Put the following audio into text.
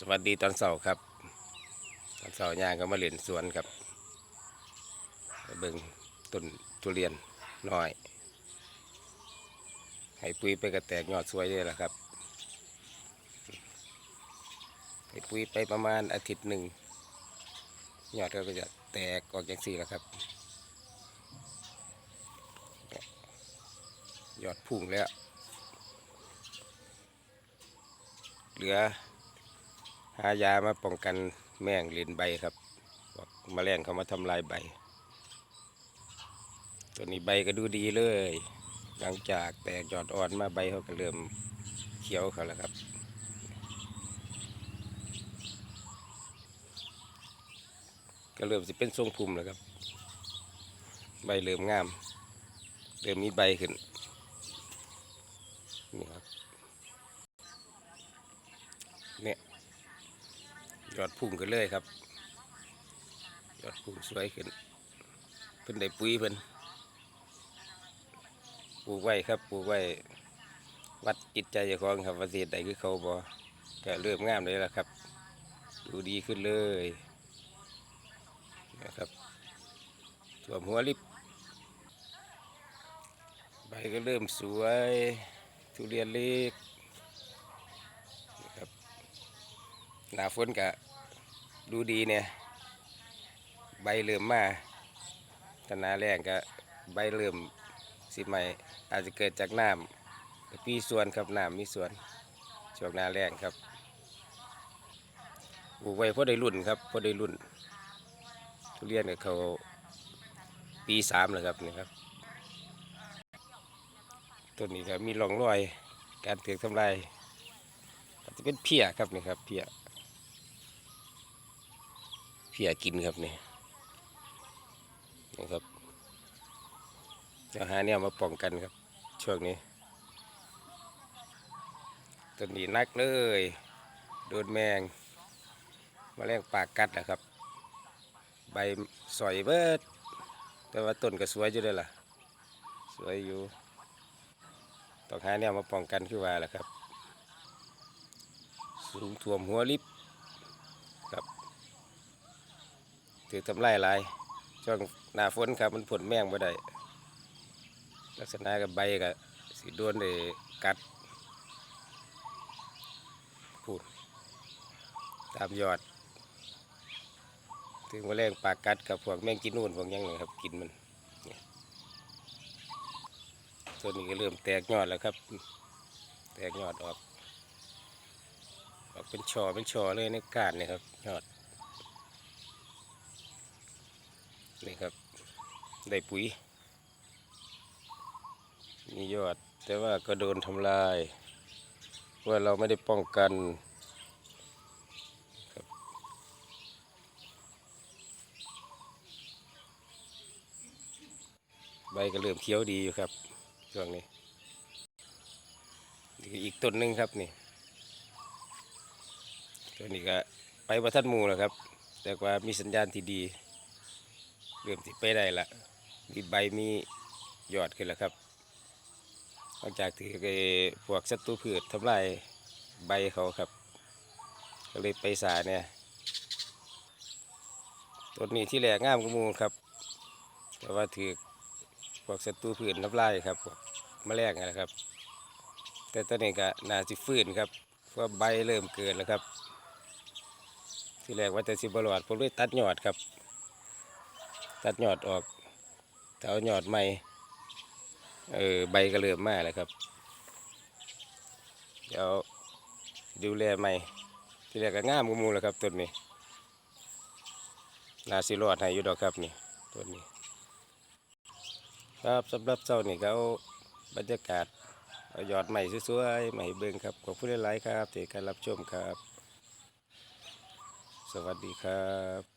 สวัสดีตอนเสาร์ครับ ตอนเสาร์ย่างก็มาเล่นสวนครับเบิ่งต้นทุเรียนน้อย ให้ปุ๋ยไปกระแตกยอดสวยเลยล่ะครับ ให้ปุ๋ยไปประมาณอาทิตย์หนึ่งยอดก็จะแตกออกอย่างสี่แล้วครับ ยอดพุ่งแล้ว เหลือ หายามาป้องกันแมงลินใบครับพวกแมลงเขามาทำลายใบ ตัวนี้ใบก็ดูดีเลย หลังจากแตกยอดอ่อนมาใบเขาก็เริ่มเขียวเขาแล้วครับก็เริ่มจะเป็นทรงพุ่มแล้วครับ ใบเริ่มงาม เริ่มมีใบขึ้น นี่ครับ เนี่ย ยอดพุ่งกันเลยครับ ยอดพุ่งสวยขึ้นเพิ่นได้ปุ๋ยเพิ่นปลูกไว้ครับปลูกไว้วัดจิตใจเจ้าของครับว่าสิเฮ็ดใดคือเขาบ่ก็เริ่มงามเลยละครับ ดูดีขึ้นเลยนะครับส่วนหัวลิบใบก็เริ่มสวยทุเรียนเล็กหน้าฝนก็ ดูดีเนี่ย ใบเริ่มมาถ้าหนาแรงก็ใบเริ่มสิใหม่ อาจจะเกิดจากน้ำก็มีส่วนครับน้ำมีส่วนช่วงนาแรงครับปลูกไว้พราะได้รุ่นครับพราะได้รุ่น ทุเรียนกับเขาปีสามแล้วครับนี่ครับต้นนี้ก็มีร่องรอย การถือทำลายอาจจะเป็นเพี้ยครับนี่ครับเพี้ย พียกินครับนี่นี่ครับจะหาเนี่ยมาป้องกันครับ ช่วงนี้ต้นนี้นักเลย โดนแมงแมาแรงปากกัดนะครับ ใบสอยเบิด แต่ว่าต้นก็สวยอยู่เลยล่ะ สวยอยู่ต้องหาเนี่ยมาป้องกันคือว่าแหละครับ สูงท่วมหัวลิบ ถือทำลายหลายช่วงหน้าฝนครับมันผลแมงบ่ได้ลักษณะกับใบกับสีโดนได้กัดพูดตามยอด ถึงว่าแรงปากกัดกับพวกแมงกินนู่นพวกยังไงครับกินมันเนี่วนนี้ก็เริ่มแตกยอดแล้วครับ แตกยอดออกออกเป็นช่อเป็นช่อเลยในกานเนี่ยครับยอด นี่ครับ ได้ปุ๋ย มียอด แต่ว่าก็โดนทำลาย ว่าเราไม่ได้ป้องกันครับใบก็เริ่มเขียวดีอยู่ครับช่วงนี้อีกต้นหนึ่งครับนี่ตัวนี้ก็ไปประทัดมูแล้วครับ แต่ว่ามีสัญญาณที่ดี เริ่มติไปได้ละมีใบมียอดขึ้นแล้วครับหลังจากที่ไอ้พวกศัตรูพืชทำลายใบเขาครับ ก็เลยไปสาเนี่ยต้นนี้ที่แหลกงามกว่าหมูครับ แต่ว่าถือพวกศัตรูพืชทำลายครับพวกแมลงนะครับ แต่ต้นนี้ก็น่าสิฟื้นครับเพราะใบเริ่มเกิดแล้วครับ ที่แรกว่าแต่สิบหลอดผมเลยตัดยอดครับ ตัดยอดออกถ้าเอายอดใหม่เออใบก็เริ่มมาแล้วครับ เดี๋ยวดูแลใหม่ ที่แรกก็งามกว่มูแล้วครับต้นนี้นาสิรอดให้อยู่ดอกครับนี่ต้นนี้ ครับสำหรับเจ้านี่เขาบรรยากาศเอายอดใหม่สวยๆใหม่เบิ่งครับขอบคุณหลายๆครับที่การรับชมครับ สวัสดีครับ